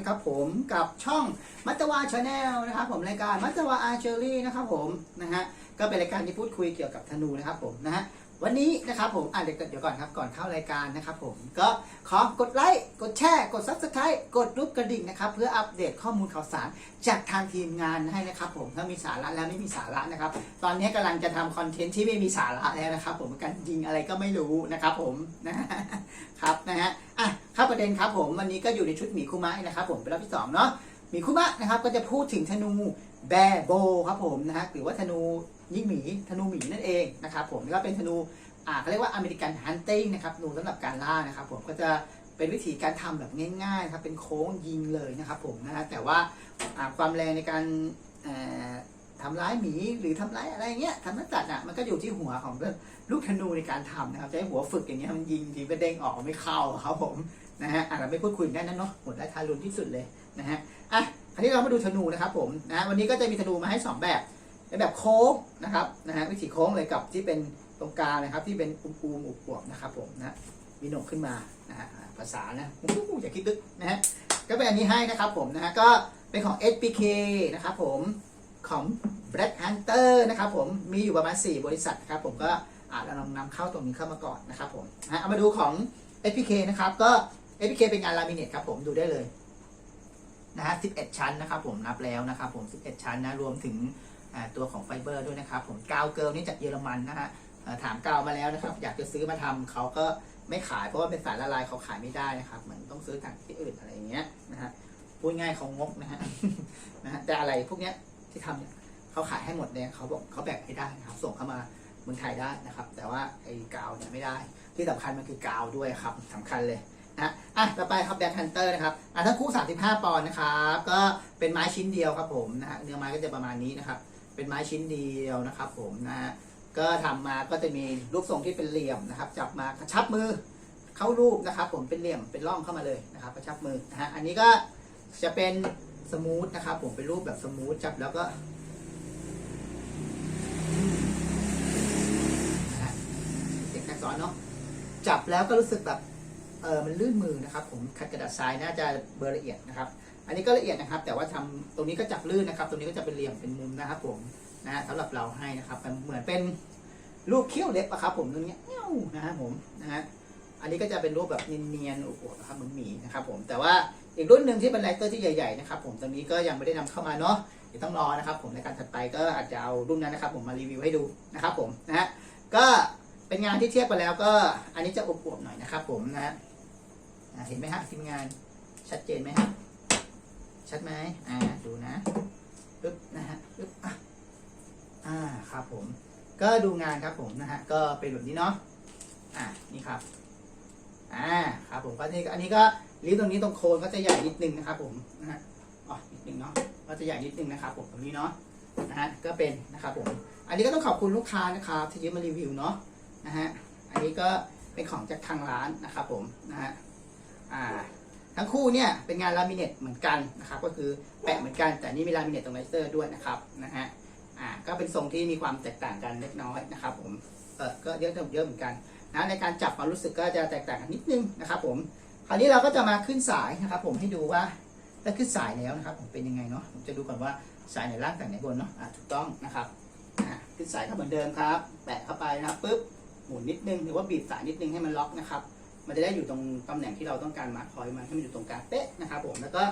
นะครับผมกับช่องมัตตวาชาแนลนะครับผมรายการมัตตวาอาร์เชอรี่นะครับผมนะฮะก็เป็นรายการที่พูดคุยเกี่ยวกับธนูนะครับผมนะฮะ วันนี้นะครับผมอะเดี๋ยวเดี๋ยวก่อนครับก่อนเข้ารายการนะครับผมก็ขอกดไลค์กดแชร์กด subscribe กดรูปกระดิ่งนะครับเพื่ออัปเดตข้อมูลข่าวสารจากทางทีมงานให้นะครับผมถ้ามีสาระและไม่มีสาระนะครับ ตอนนี้กำลังจะทำคอนเทนต์ที่ไม่มีสาระแล้วนะครับ ผมการยิงอะไรก็ไม่รู้นะครับผมนะครับนะฮะอะเข้าประเด็นครับผมวันนี้ก็อยู่ในชุดหมีคุมะนะครับ ผมเป็นรอบที่สองเนาะหมีคุมะนะครับก็จะพูดถึงธนูแบโบครับผมนะฮะหรือว่าธนู ยิงหมีธนูหมีนั่นเองนะครับผมแล้วก็เป็นธนูอ่าเขาเรียกว่าอเมริกันฮันติ้งนะครับธนูสำหรับการล่านะครับผมก็จะเป็นวิธีการทำแบบง่ายๆครับเป็นโค้งยิงเลยนะครับผมนะฮะแต่ว่าอ่าความแรงในการทำร้ายหมีหรือทำร้ายอะไรเงี้ยทำนักตัดอะมันก็อยู่ที่หัวของลูกธนูในการทำนะครับใช้หัวฝึกอย่างเงี้ยมันยิงทีก็เด้งออกไม่เข้าครับผมนะฮะอะเราไม่พูดคุยได้นั่นเนาะหมดได้ทารุณที่สุดเลยนะฮะอะคราวนี้เรามาดูธนูนะครับผมนะวันนี้ก็จะมีธนูมาให้สองแบบ เป็นแบบโค้งนะครับนะฮะวิธีโค้งเลยกับที่เป็นตรงกลางนะครับ ที่เป็นอุ้มอูมอุบวบนะครับผมนะมีหนกขึ้นมานะฮะภาษานะอู้อย่าคิดลึกนะฮะก็เป็นอันนี้ให้นะครับผมนะฮะก็เป็นของ SPK นะครับผมของ Black Hunter นะครับผมมีอยู่ประมาณ 4 บริษัทนะครับผมก็อาจจะลองนำเข้าตรงนี้เข้ามาก่อนนะครับผมนะเอามาดูของ SPK นะครับก็ SPK เป็นงานลามิเนตครับผมดูได้เลยนะฮะ11 ชั้นนะครับผมนับแล้วนะครับผม 11 ชั้นนะรวมถึง ตัวของไฟเบอร์ด้วยนะครับ ผมกาวเกิลนี่จากเยอรมันนะฮะถามกาวมาแล้วนะครับ อยากจะซื้อมาทำเขาก็ไม่ขายเพราะว่าเป็นสารละลายเขาขายไม่ได้นะครับเหมือนต้องซื้อจากที่อื่นอะไรอย่างเงี้ยนะฮะพูดง่ายเขางกนะฮะนะฮะแต่อะไรพวกเนี้ยที่ทำเนี่ยเขาขายให้หมดเนี่ยเขาบอกเขาแบกให้ได้นะครับ ส่งเข้ามาเมืองไทยได้นะครับ แต่ว่าไอ้กาวเนี่ยไม่ได้ ที่สำคัญมันคือกาวด้วยครับสำคัญเลยนะอะต่อไปครับแบ็คฮันเตอร์นะครับอะทั้งคู่ 35 ปอนด์นะครับ ก็เป็นไม้ชิ้นเดียวครับผมนะฮะเนื้อไม้ก็จะประมาณนี้นะครับ เป็นไม้ชิ้นเดียวนะครับ ผมนะฮะก็ทำมาก็จะมีรูปทรงที่เป็นเหลี่ยมนะครับ จับมากระชับมือเข้ารูปนะครับ ผมเป็นเหลี่ยมเป็นร่องเข้ามาเลยนะครับ กระชับมือนะฮะอันนี้ก็จะเป็นสมูทนะครับ ผมเป็นรูปแบบสมูทจับแล้วก็เด็กการสอนเนาะจับแล้วก็รู้สึกแบบเออมันลื่นมือนะครับ ผมขัดกระดาษทรายน่าจะเบอร์ละเอียดนะครับ อันนี้ก็ละเอียดนะครับ แต่ว่าทำตรงนี้ก็จับลื่นนะครับ ตรงนี้ก็จะเป็นเหลี่ยมเป็นมุมนะครับผมนะฮะสำหรับเราให้นะครับเหมือนเป็นรูปเขี้ยวเล็บอะครับ ผมตรงนี้เงี้ยวนะฮะผมนะฮะอันนี้ก็จะเป็นรูปแบบเนียนๆอวบๆนะครับเหมือนหมีนะครับ ผมแต่ว่าอีกรุ่นหนึ่งที่เป็นไลเตอร์ที่ใหญ่ๆนะครับ ผมตรงนี้ก็ยังไม่ได้นำเข้ามาเนาะเดี๋ยวต้องรอนะครับ ผมในการถัดไปก็อาจจะเอารุ่นนั้นนะครับ ผมมารีวิวให้ดูนะครับ ผมนะฮะก็เป็นงานที่เทียบไปแล้วก็อันนี้จะอวบๆหน่อยนะครับ ผมนะฮะเห็นไหมฮะทีมงานชัดเจนไหมฮะ ชัดไหมอ่าดูนะปึ๊บนะฮะปึ๊บอะอ่าครับผม ก็ดูงานครับผมนะฮะก็เป็นแบบนี้เนาะอ่านี่ครับอ่าครับผมก็นี่อันนี้ก็ลิ้นตรงนี้ตรงโคนก็จะใหญ่นิดนึงนะครับ ผมนะฮะอ๋อนิดนึงเนาะก็จะใหญ่นิดนึงนะครับ ผมตรงนี้เนาะนะฮะก็เป็นนะครับผม อันนี้ก็ต้องขอบคุณลูกค้านะครับที่ยืมมารีวิวเนาะนะฮะอันนี้ก็เป็นของจากทางร้านนะครับผมนะฮะอ่า ทั้งคู่เนี่ยเป็นงานลามิเนตเหมือนกันนะครับก็คือแปะเหมือนกันแต่นี่มีลามิเนตตรงไลเซอร์ด้วยนะครับนะฮะอ่าก็เป็นทรงที่มีความแตกต่างกันเล็กน้อยนะครับผมเออก็เยอะเยอะเหมือนกันนะในการจับความรู้สึกก็จะแตกต่างกันนิดนึงนะครับผมคราวนี้เราก็จะมาขึ้นสายนะครับผมให้ดูว่าถ้าขึ้นสายแล้วนะครับผมเป็นยังไงเนาะผมจะดูก่อนว่าสายไหนล่างแต่ไหนบนเนาะอะถูกต้องนะครับอะขึ้นสายก็เหมือนเดิมครับ แปะเข้าไปนะครับปุ๊บหมุนนิดนึงหรือว่าบีบสายนิดนึงให้มันล็อกนะครับ มันจะได้อยู่ตรงตำแหน่งที่เราต้องการมาร์คพอยต์มันให้มันอยู่ตรงกลางเป๊ะนะครับผมแล้วก็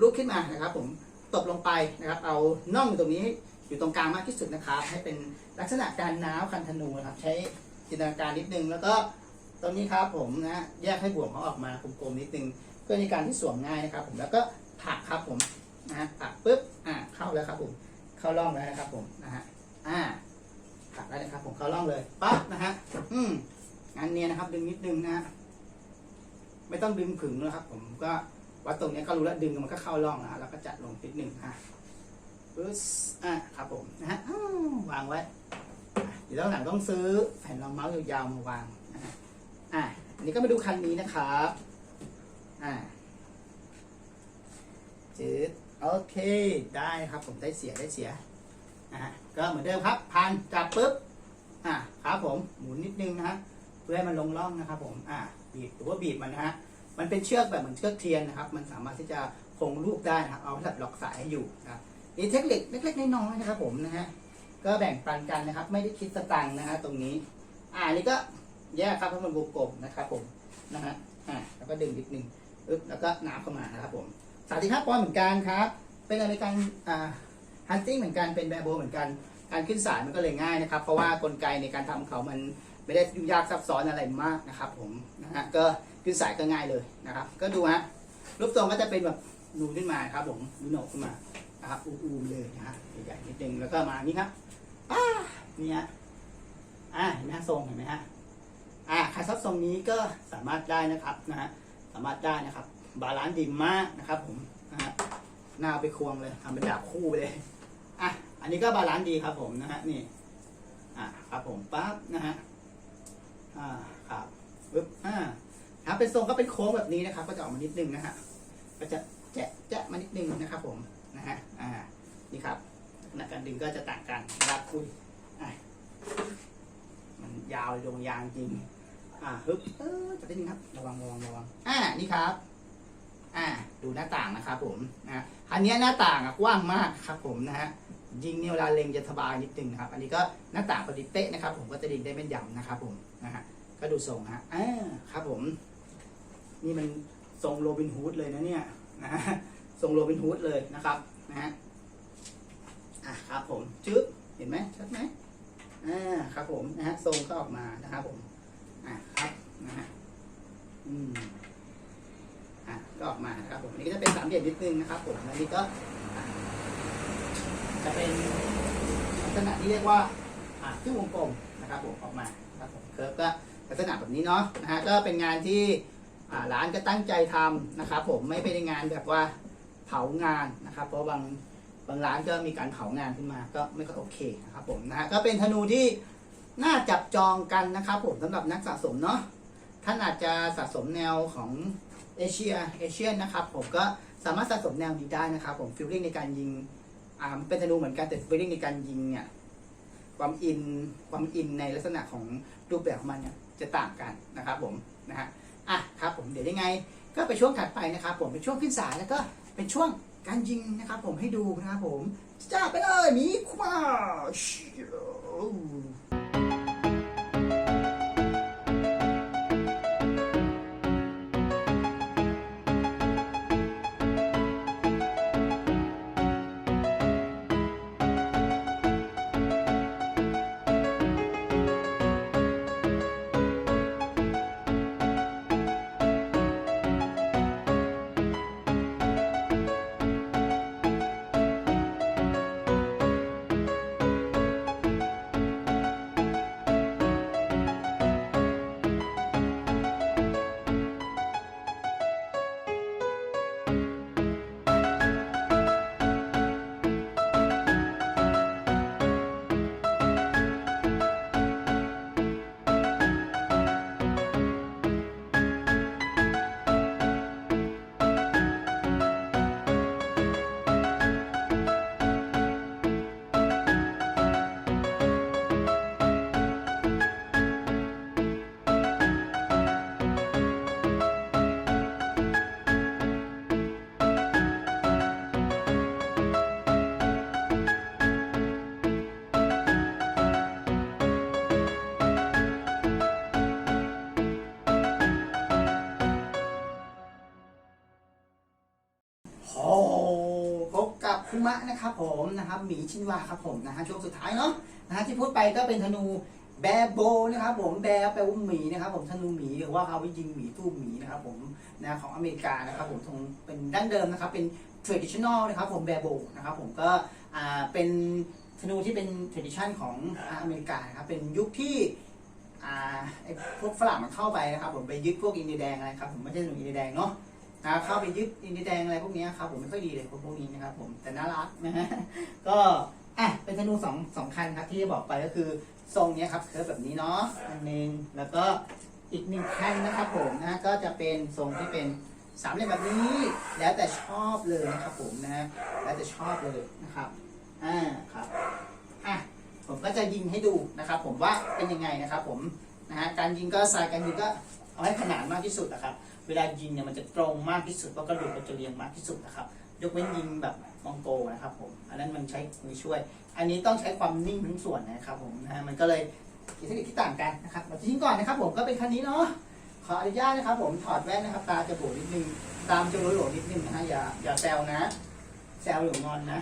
ลุกขึ้นมานะครับ ผมตบลงไปนะครับ เอาน่องอยู่ตรงนี้อยู่ตรงกลางมากที่สุดนะครับ ให้เป็นลักษณะการน้าวคันธนูนะครับ ใช้จินตนาการนิดนึง แล้วก็ตรงนี้ครับผมนะแยกให้บ่วงเขาออกมากลมๆนิดนึงเพื่อในการที่สวมง่ายนะครับ ผมแล้วก็ผักครับผมนะฮะผักปุ๊บอ่าเข้าแล้วครับ ผมเข้าร่องแล้วนะครับ ผมนะฮะอ่าผักได้เลยครับ ผมเข้าร่องเลยปั๊บนะฮะอืมงานเนียนนะครับดึงนิดนึงนะฮะ ไม่ต้องดึงผึ่งนะครับ ผมก็วัดตรงนี้ก็รู้แล้วดึงมันก็เข้าร่องนะแล้วก็จัดลงนิดนึงอะปึ๊บอะครับผมนะฮะวางไว้เดี๋ยวหลังต้องซื้อแผ่นรองเมาส์ยาวๆมาวางอะอันนี้ก็มาดูคันนี้นะครับอ่าจืดโอเคได้ครับผมได้เสียได้เสียนะฮะก็เหมือนเดิมครับพันจับปุ๊บอ่าครับผมหมุนนิดนึงนะฮะเพื่อให้มันลงร่องนะครับผมอ่า บีบหรือว่าบีบมันนะฮะมันเป็นเชือกแบบเหมือนเชือกเทียนนะครับ มันสามารถที่จะคงลูกได้นะครับเอาสำหรับหลอกสายให้อยู่นะครับนี่เทคนิคเล็กๆน้อยๆนะครับ ผมนะฮะก็แบ่งปันกันนะครับ ไม่ได้คิดสตังค์นะฮะตรงนี้ อ่านี่ก็แยกครับให้มันวงกลมนะครับ ผมนะฮะอ่าแล้วก็ดึงนิดนึงอึ๊บแล้วก็น้ำเข้ามานะครับ ผมสาธิตห้าปอนเหมือนกันครับ เป็นอะไรการอ่าฮันติ้งเหมือนกันเป็นแบบโบเหมือนกันการขึ้นสายมันก็เลยง่ายนะครับ เพราะว่ากลไกในการทำของเขามัน ไม่ได้ยุ่งยากซับซ้อนอะไรมากนะครับ ผมนะฮะก็ขึ้นสายก็ง่ายเลยนะครับ ก็ดูฮะรูปทรงก็จะเป็นแบบนูขึ้นมาครับ ผมนูนโหนกขึ้นมานะครับอูๆเลยนะฮะใหญ่ๆนิดนึงแล้วก็มานี่ครับอ่านี่ฮะอ่าเห็นไหมทรงเห็นไหมฮะอ่าใครชอบทรงนี้ก็สามารถได้นะครับนะฮะสามารถได้นะครับ บาลานซ์ดีมากนะครับ ผมนะฮะหน้าเอาไปควงเลยทำเป็นดาบคู่ไปเลยอะอันนี้ก็บาลานซ์ดีครับ ผมนะฮะนี่อะครับผมปั๊บนะฮะ อ่าครับปึ๊บอ่าครับเป็นทรงก็เป็นโค้งแบบนี้นะครับ ก็จะออกมานิดนึงนะฮะก็จะแจะแจะมานิดนึงนะครับ ผมนะฮะอ่านี่ครับลักการดึงก็จะต่างกันนะครับอุ้ยอะมันยาวลยดงยางจริง อ่าฮึบเออจะได้นึงครับระวังระวังระวังอ่านี่ครับอ่าดูหน้าต่างนะครับผมนะฮะอันนี้หน้าต่างอะกว้างมากครับผมนะฮะ ยิงเนี่ยเวลาเล็งจะสบายนิดนึงนะครับ อันนี้ก็หน้าต่างพอดีเป๊ะนะครับ ผมก็จะดิงได้แม่นยำนะครับ ผมนะฮะก็ดูทรงฮะอ่าครับผม นี่มันทรงโรบินฮูดเลยนะเนี่ยนะฮะทรงโรบินฮูดเลยนะครับนะฮะอะครับผมจึ๊บเห็นไหมชัดไหมอ่าครับผมนะฮะทรงก็ออกมานะครับผมอะครับนะฮะอืมอะก็ออกมานะครับผมอันนี้ก็จะเป็นสามเหลี่ยมนิดนึงนะครับ ผมอันนี้ก็ จะเป็นลักษณะที่เรียกว่าอ่าครึ่งวงกลมนะครับผมออกมาครับผมเคิร์ฟก็ลักษณะแบบนี้เนาะนะฮะก็เป็นงานที่อ่าร้านก็ตั้งใจทำนะครับผมไม่เป็นงานแบบว่าเผางานนะครับ เพราะบางบางร้านก็มีการเผางานขึ้นมาก็ไม่ค่อยโอเคนะครับผมนะฮะก็เป็นธนูที่น่าจับจองกันนะครับผมสำหรับนักสะสมเนาะท่านอาจจะสะสมแนวของเอเชียเอเชียนะครับผมก็สามารถสะสมแนวนี้ได้นะครับผมฟิลลิ่งในการยิง อ่ามันเป็นธนูเหมือนกันแต่ฟีลลิ่งในการยิงเนี่ยความอินความอินในลักษณะของรูปแบบของมันเนี่ยจะต่างกันนะครับผมนะฮะอะครับผมเดี๋ยวยังไง ก็ไปช่วงถัดไปนะครับผมเป็นช่วงขึ้นสายแล้วก็เป็นช่วงการยิงนะครับผมให้ดูนะครับผมจ้าไปเลยมีควาช คุมะนะครับผมนะครับหมีชินวาครับผมนะฮะช่วงสุดท้ายเนาะนะฮะที่พูดไปก็เป็นธนูแบโบนะครับผมแบร์แปลว่าหมีนะครับผมธนูหมีหรือว่าเขาไปยิงหมีตู้หมีนะครับผมนะของอเมริกานะครับผมทงเป็นดั้งเดิมนะครับ เป็น traditional นะครับผมแบโบนะครับผมก็อ่าเป็นธนูที่เป็น tradition ของอเมริกานะครับเป็นยุคที่อ่าพวกฝรั่งมันเข้าไปนะครับผมไปยึดพวกอินเดียแดงอะไรครับผมไม่ใช่ธนูอินเดียแดงเนาะ นะเข้าไปยึดอินดีแดงอะไรพวกนี้ครับผมไม่ค่อยดีเลยพวกนี้นะครับผมแต่น่ารักนะฮะก็อะเป็นธนูสองสองคันครับที่จะบอกไปก็คือทรงนี้ครับเคิร์ฟแบบนี้เนาะอันหนึงแล้วก็อีกหนึ่งคันนะครับผมนะก็จะเป็นทรงที่เป็นสามเหลี่ยมแบบนี้ แล้วแต่ชอบเลยนะครับผมนะแล้วแต่ชอบเลยนะครับอ่าครับอะผมก็จะยิงให้ดูนะครับ ผมว่าเป็นยังไงนะครับผมนะฮะการยิงก็สายการยิงก็เอาให้ขนานมากที่สุดนะครับ วลายิงเนี่ยมันจะตรงมากที่สุดเพราะกระดูกมันจะเรียงมากที่สุดนะครับ ยกเว้นยิงแบบมองโกนะครับผม อันนั้นมันใช้มือช่วย อันนี้ต้องใช้ความนิ่งทั้งส่วนนะครับผมนะฮะมันก็เลยเทคนิคที่ต่างกันนะครับมาทิ้งก่อนนะครับ ผมก็เป็นคันนี้เนาะ ขออนุญาตนะครับ ผมถอดแว่นนะครับ ตาจะโบนิดนึง ตามจะโหลๆนิดนึงนะฮะอย่าอย่าแซวนะ แซวหรืองอนนะ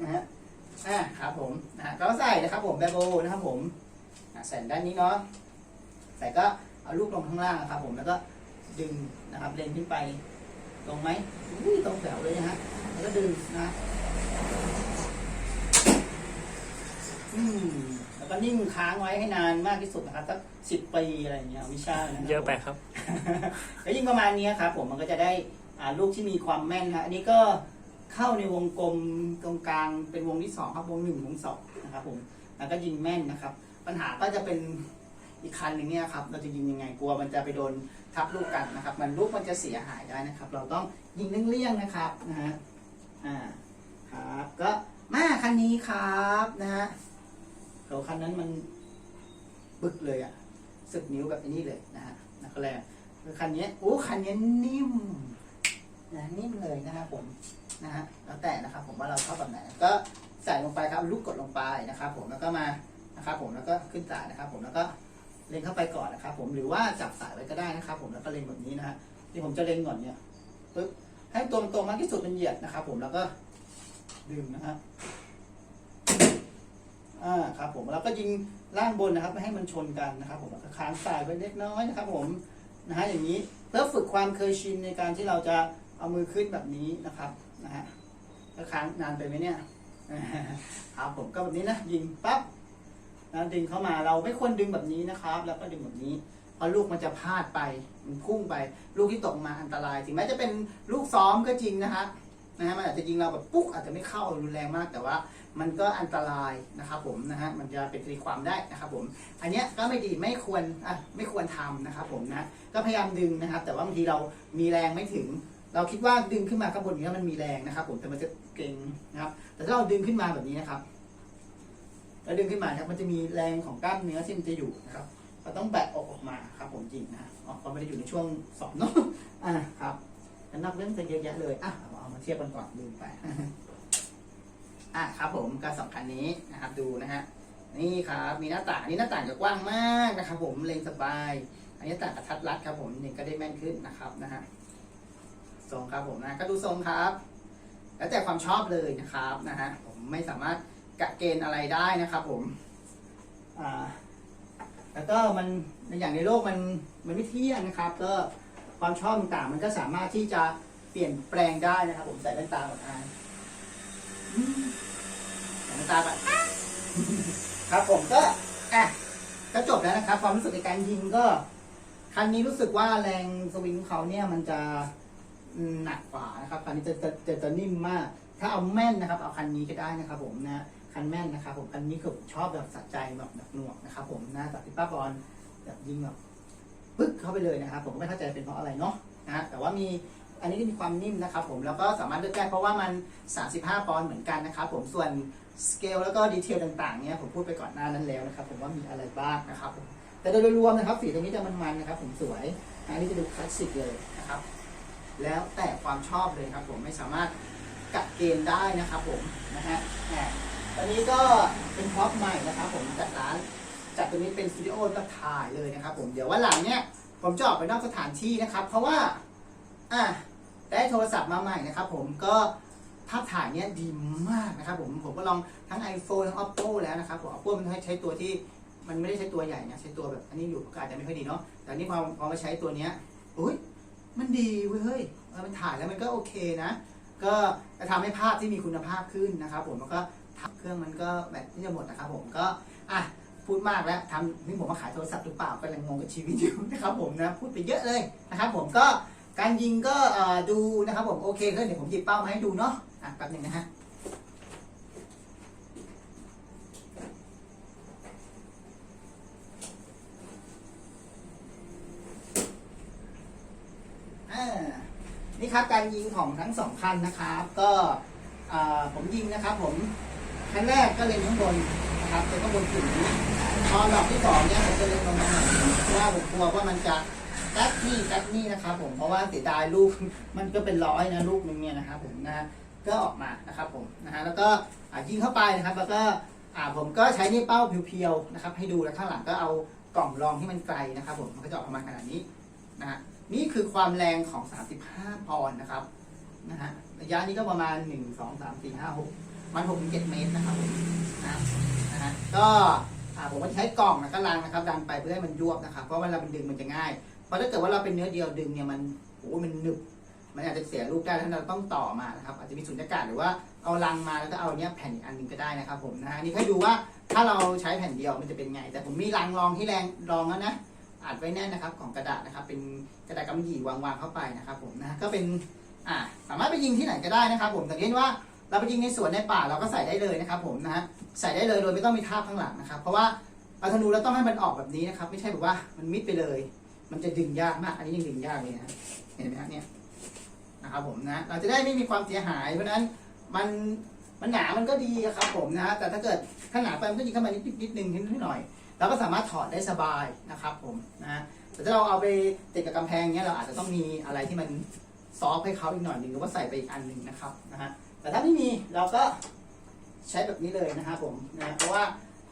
นะฮะอ่าครับผมนะก็ใส่นะครับ ผมแบบโบนะครับ ผมอะใส่ด้านนี้เนาะใส่ก็ เอาลูกลงข้างล่างนะครับ ผมแล้วก็ดึงนะครับเล็งขึ้นไปตรงไหมอุ้ยตรงแถวเลยนะฮะแล้วก็ดึงนะอืมแล้วก็นิ่งค้างไว้ให้นานมากที่สุดนะครับสักสิบปีอะไรอย่างเงี้ยไม่ใช่นะครับเยอะไปครับ แล้วยิ่งประมาณนี้ครับผมมันก็จะได้อ่าลูกที่มีความแม่นนะอันนี้ก็เข้าในวงกลมตรงกลางเป็นวงที่สองครับวงหนึ่งวงสองนะครับผมแล้วก็ยิงแม่นนะครับ ปัญหาก็จะเป็น อีกคันหนึ่งเนี่ยครับเราจะยิงยังไงกลัวมันจะไปโดนทับลูกกันนะครับ มันลูกมันจะเสียหายได้นะครับ เราต้องยิงเลี่ยงๆนะครับนะฮะอ่าครับก็มาคันนี้ครับนะฮะโหคันนั้นมันบึกเลยอะสึกนิ้วกับอันนี้เลยนะฮะนักแรงคือคันนี้โอ้คันนี้นิ่มนะนิ่มเลยนะครับผมนะฮะแล้วแต่นะครับ ผมว่าเราชอบแบบไหนก็ใส่ลงไปครับลูกกดลงไปนะครับ ผมแล้วก็มานะครับ ผมแล้วก็ขึ้นสายนะครับ ผมแล้วก็ เล็งเข้าไปก่อนนะครับผมหรือว่าจับสายไว้ก็ได้นะครับ ผมแล้วก็เล็งแบบนี้นะฮะที่ผมจะเล็งก่อนเนี่ยปึ๊บให้ตัวมันตรงมากที่สุดเป็นเหยียดนะครับ ผมแล้วก็ดึงนะฮะอ่าครับ ผมแล้วก็ยิงล่างบนนะครับ ไม่ให้มันชนกันนะครับ ผมแล้วก็ค้างสายไว้เล็กน้อยนะครับ ผมนะฮะอย่างนี้เพื่อฝึกความเคยชินในการที่เราจะเอามือขึ้นแบบนี้นะครับนะฮะค้างนานไปไหมเนี่ยครับผมก็แบบนี้นะยิงปั๊บ นะดึงเข้ามาเราไม่ควรดึงแบบนี้นะครับ แล้วก็ดึงแบบนี้เพราะลูกมันจะพลาดไปมันพุ่งไป ลูกที่ตกมาอันตรายถึงแม้จะเป็นลูกซ้อมก็จริงนะฮะนะฮะมันอาจจะยิงเราแบบปุ๊กอาจจะไม่เข้ารุนแรงมากแต่ว่ามันก็อันตรายนะครับผมนะฮะมันจะเป็นตีความได้นะครับผม อันเนี้ยก็ไม่ดีไม่ควรอะไม่ควรทำนะครับผมนะก็พยายามดึงนะครับ แต่ว่าบางทีเรามีแรงไม่ถึง เราคิดว่าดึงขึ้นมาข้างบนนี้มันมีแรงนะครับ ผมแต่มันจะเก่งนะครับ แต่ถ้าเราดึงขึ้นมาแบบนี้นะครับ แล้วดึงขึ้นมาครับมันจะมีแรงของกล้ามเนื้อที่มันจะอยู่นะครับเราต้องแบะออกออกมาครับ ผมจริงนะอ๋อเขาไม่ได้อยู่ในช่วงสอบเนาะอ่าครับแล้วนับเรื่องจะเยอะแยะเลยอะเอาเอามาเทียบกันก่อนลืมไปอะครับ ผมการสำคัญนี้นะครับ ดูนะฮะนี่ครับมีหน้าต่างนนี้หน้าต่างจะกว้างมากนะครับ ผมเลงสบาย อันนี้ต่างกระทัดรัดครับ ผมนี่ก็ได้แม่นขึ้นนะครับนะฮะทรงครับผมนะก็ดูทรงครับ แล้วแต่ความชอบเลยนะครับนะฮะผมไม่สามารถ กะเกณฑ์อะไรได้นะครับผมอ่าแล้วก็มันอย่างในโลกมันมันไม่เที่ยงนะครับ ก็ความชอบต่างมันก็สามารถที่จะเปลี่ยนแปลงได้นะครับผมใส่แว่นตาก่อนอ่านใส่แว่นตาก่อนครับผมก็อะก็จบแล้วนะครับ ความรู้สึกในการยิงก็คันนี้รู้สึกว่าแรงสวิงของเขาเนี่ยมันจะหนักกว่านะครับคันนี้จะจะจะจะนิ่มมาก ถ้าเอาแม่นนะครับ เอาคันนี้ก็ได้นะครับ ผมนะ คันแม่นนะครับผมคันนี้คือผมชอบแบบสะใจแบบหนักหน่วงนะครับผมนะจากที่ป้าบอลแบบยิงแบบปึ๊กเข้าไปเลยนะครับ ผมก็ไม่เข้าใจเป็นเพราะอะไรเนาะนะแต่ว่ามีอันนี้ก็มีความนิ่มนะครับผมแล้วก็สามารถเลือกได้เพราะว่ามัน 35 ปอนด์เหมือนกันนะครับผมส่วนสเกลแล้วก็ดีเทลต่างๆเนี่ยผมพูดไปก่อนหน้านั้นแล้วนะครับผมว่ามีอะไรบ้างนะครับผมแต่โดยรวมนะครับสีตรงนี้จะมันๆนะครับ ผมสวยอันนี้จะดูคลาสสิกเลยนะครับ แล้วแต่ความชอบเลยครับผมไม่สามารถกัดเกณฑ์ได้นะครับผมนะฮะ ตอนนี้ก็เป็นพร็อพใหม่นะครับผมจัดร้านจัดตรงนี้เป็นสตูดิโอแล้วถ่ายเลยนะครับผมเดี๋ยววันหลังเนี่ยผมจะออกไปนอกสถานที่นะครับ เพราะว่าอะได้โทรศัพท์มาใหม่นะครับ ผมก็ภาพถ่ายเนี่ยดีมากนะครับ ผมผมก็ลองทั้ง iPhone ทั้ง Oppo แล้วนะครับผม Oppo มันใช้ตัวที่มันไม่ได้ใช้ตัวใหญ่นะใช้ตัวแบบอันนี้อยู่ก็อาจจะไม่ค่อยดีเนาะแต่อันนี่พอพอมาใช้ตัวเนี้ยอุ้ยมันดีเว้ยเฮ้ยมันถ่ายแล้วมันก็โอเคนะ ก็จะทำให้ภาพที่มีคุณภาพขึ้นนะครับ ผมแล้วก็ เครื่องมันก็แบบที่จะหมดนะครับผมก็อะพูดมากแล้วทำนี่ผมมาขายโทรศัพท์หรือเปล่าก็ยังงงกับชีวิตอยู่นะครับผมนะพูดไปเยอะเลยนะครับผมก็การยิงก็ดูนะครับผมโอเคขึ้นเดี๋ยวผมหยิบเป้ามาให้ดูเนาะอะแป๊บหนึงนะฮะนี่ครับการยิงของทั้งสองคันนะครับ ก็ผมยิงนะครับผม คันแรกก็เล็งข้างบนนะครับเป็นข้างบนกลุ่มนี้พอดอกที่สองเนี่ยผมจะเล็งลงมาหน่อยเพราะว่าผมกลัวว่ามันจะแก๊กนี่แก๊กนี่นะครับผมเพราะว่าเสียดายลูกมันก็เป็นร้อยนะลูกหนึงเนี่ยนะครับผมนะก็ออกมานะครับผมนะฮะแล้วก็ยิงเข้าไปนะครับ แล้วก็อ่าผมก็ใช้นี่วเป้าเพียวๆนะครับ ให้ดูแล้วข้างหลังก็เอากล่องรองที่มันไกลนะครับผมมันก็จะออกมาขนาดนี้นะฮะนี่คือความแรงของ 35 ปอนด์นะครับนะฮะระยะนี้ก็ประมาณ 1 2 3 4 5 6 มัน6ถึง7เมตรนะครับผมนะนะฮะก็ผมก็ใช้กล่องนะก็ลังนะครับ ดันไปเพื่อให้มันยวบนะครับเพราะเวลามันดึงมันจะง่ายเพราะถ้าเกิดว่าเราเป็นเนื้อเดียวดึงเนี่ยมันโอ้มันหนึบมันอาจจะเสียรูปได้ถ้าเราต้องต่อมานะครับ อาจจะมีสุญญากาศหรือว่าเอาลังมาแล้วก็เอาเนี้ยแผ่นอีกอันนึงก็ได้นะครับผมนะฮะนี่ให้ดูว่าถ้าเราใช้แผ่นเดียวมันจะเป็นไง แต่ผมมีลังรองที่แรงรองแล้วนะอัดไว้แน่นนะครับของกระดาษนะครับ เป็นกระดาษกำมะหยี่วางๆเข้าไปนะครับผมนะก็เป็นอ่าสามารถไปยิงที่ไหนก็ได้นะครับ ผมแต่เช่นว่า เราไปยิงในสวนในป่าเราก็ใส่ได้เลยนะครับ ผมนะฮะใส่ได้เลยโดยไม่ต้องมีท่าบข้างหลังนะครับ เพราะว่าอาธนูแล้วต้องให้มันออกแบบนี้นะครับ ไม่ใช่แบบว่ามันมิดไปเลย มันจะดึงยากมาก อันนี้ยังดึงยากเลยนะเห็นไหมครับเนี่ยนะครับผมนะเราจะได้ไม่มีความเสียหาย เพราะนั้นมันมันหนามันก็ดีครับ ผมนะแต่ถ้าเกิดถ้าหนาไปมันก็ยิงเข้ามานิดนิดนึงนิดหน่อยเราก็สามารถถอดได้สบายนะครับ ผมนะแต่ถ้าเราเอาไปติดกับกำแพงเนี้ยเราอาจจะต้องมีอะไรที่มันซอฟให้เขาอีกหน่อยหนึ่งหรือว่าใส่ไปอีกอันหนึ่งนะครับนะฮะ แต่ถ้าไม่มีเราก็ใช้แบบนี้เลยนะครับผมนะเพราะว่า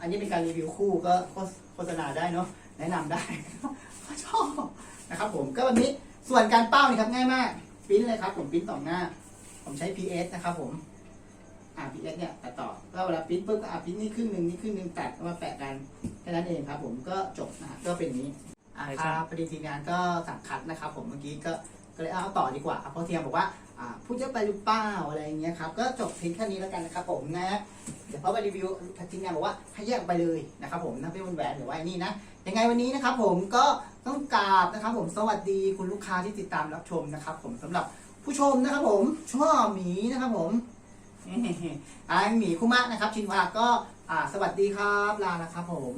อันนี้เป็นการรีวิวคู่ก็โฆษณาได้เนาะแนะนำได้ชอบนะครับผมก็วันนี้ส่วนการเป้านี่ครับง่ายมากปริ้นเลยครับ ผมปริ้นต่อหน้า ผมใช้ PS นะครับผมอ่า PS เนี่ยตัดต่อก็เวลาปริ้นปุ๊บก็อ่าปริ้นนี่ครึ่งหนึ่งนี่ครึ่งหนึ่งตัดเอามาแปะกันแค่นั้นเองครับ ผมก็จบนะฮะก็เป็นอย่างนี้อ่าครับพอดีทีมงานก็สั่งคัดนะครับ ผมเมื่อกี้ก็ก็เลยเอาต่อดีกว่าเพราะเทียมบอกว่าอ่า พูดเยอะไปหรือเปล่าอะไรอย่างเงี้ยครับ ก็จบเพียงแค่นี้แล้วกันนะครับผมนะ เดี๋ยวพอไปรีวิวทีมงานบอกว่าให้แยกไปเลยนะครับผมนะเป็นวันแหวนหรือว่านี่นะ ยังไงวันนี้นะครับผมก็ต้องกราบนะครับผมสวัสดีคุณลูกค้าที่ติดตามรับชมนะครับ ผมสำหรับผู้ชมนะครับผมชอบหมีนะครับผมไอหมีคุมะนะครับ ชินวาก็อ่าสวัสดีครับลาแล้วครับผม